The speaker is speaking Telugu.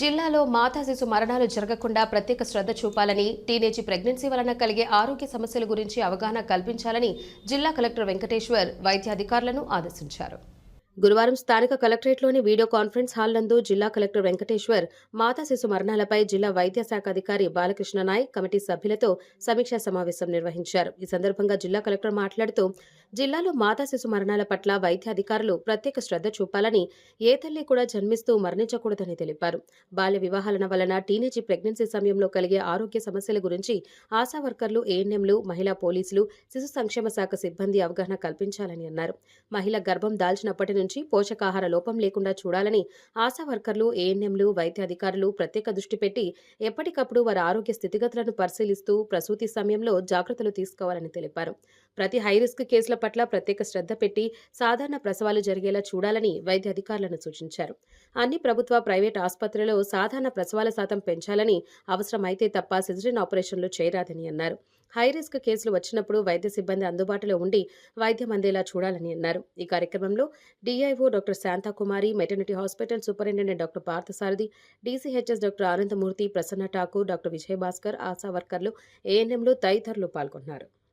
జిల్లాలో మాతా శిశు మరణాలు జరగకుండా ప్రత్యేక శ్రద్ధ చూపాలని టీనేజీ ప్రెగ్నెన్సీ వలన కలిగే ఆరోగ్య సమస్యల గురించి అవగాహన కల్పించాలని జిల్లా కలెక్టర్ వెంకటేశ్వర్ వైద్యాధికారులను ఆదేశించారు. గురువారం స్థానిక కలెక్టరేట్లోని వీడియో కాన్ఫరెన్స్ హాల్ నందు జిల్లా కలెక్టర్ వెంకటేశ్వర్ మాతా శిశు మరణాలపై జిల్లా వైద్య శాఖ అధికారి బాలకృష్ణ నాయక్ కమిటీ సభ్యులతో సమీక్షా సమావేశం నిర్వహించారు. ఈ సందర్భంగా జిల్లా కలెక్టర్ మాట్లాడుతూ జిల్లాలో మాతా శిశు మరణాల పట్ల వైద్య అధికారులు ప్రత్యేక శ్రద్ధ చూపాలని ఏ తల్లి కూడా జన్మిస్తూ మరణించకూడదని తెలిపారు. బాల్య వివాహాల వలన టీనేజీ ప్రెగ్నెన్సీ సమయంలో కలిగే ఆరోగ్య సమస్యల గురించి ఆశా వర్కర్లు ఏఎన్ఎంలు మహిళా పోలీసులు శిశు సంక్షేమ శాఖ సిబ్బంది అవగాహన కల్పించాలని అన్నారు. మహిళ గర్భం దాల్చినప్పటి నుంచి పోషకాహార లోపం లేకుండా చూడాలని ఆశా వర్కర్లు ఏఎన్ఎంలు వైద్య అధికారులు ప్రత్యేక దృష్టి పెట్టి ఎప్పటికప్పుడు వారి ఆరోగ్య స్థితిగతులను పరిశీలిస్తూ ప్రసూతి సమయంలో జాగ్రత్తలు తీసుకోవాలని తెలిపారు. ప్రతి హైరిస్క్ కేసుల పట్ల ప్రత్యేక శ్రద్ధ పెట్టి సాధారణ ప్రసవాలు జరిగేలా చూడాలని వైద్య అధికారులను సూచించారు. అన్ని ప్రభుత్వ ప్రైవేట్ ఆసుపత్రుల్లో సాధారణ ప్రసవాల శాతం పెంచాలని అవసరమైతే తప్ప సిజరిన్ ఆపరేషన్లు చేయరాదని అన్నారు. హై రిస్క్ కేసులు వచ్చినప్పుడు వైద్య సిబ్బంది అందుబాటులో ఉండి వైద్యం అందేలా చూడాలని అన్నారు. ఈ కార్యక్రమంలో DIO doctor Shanthakumari maternity hospital superintendent doctor Parthasarathi DCHS doctor Anandamurthy Prasanna Thakur doctor Vijayabhaskar Asha వర్కర్లు ఏఎన్ఎంలు తదితరులు పాల్గొన్నారు.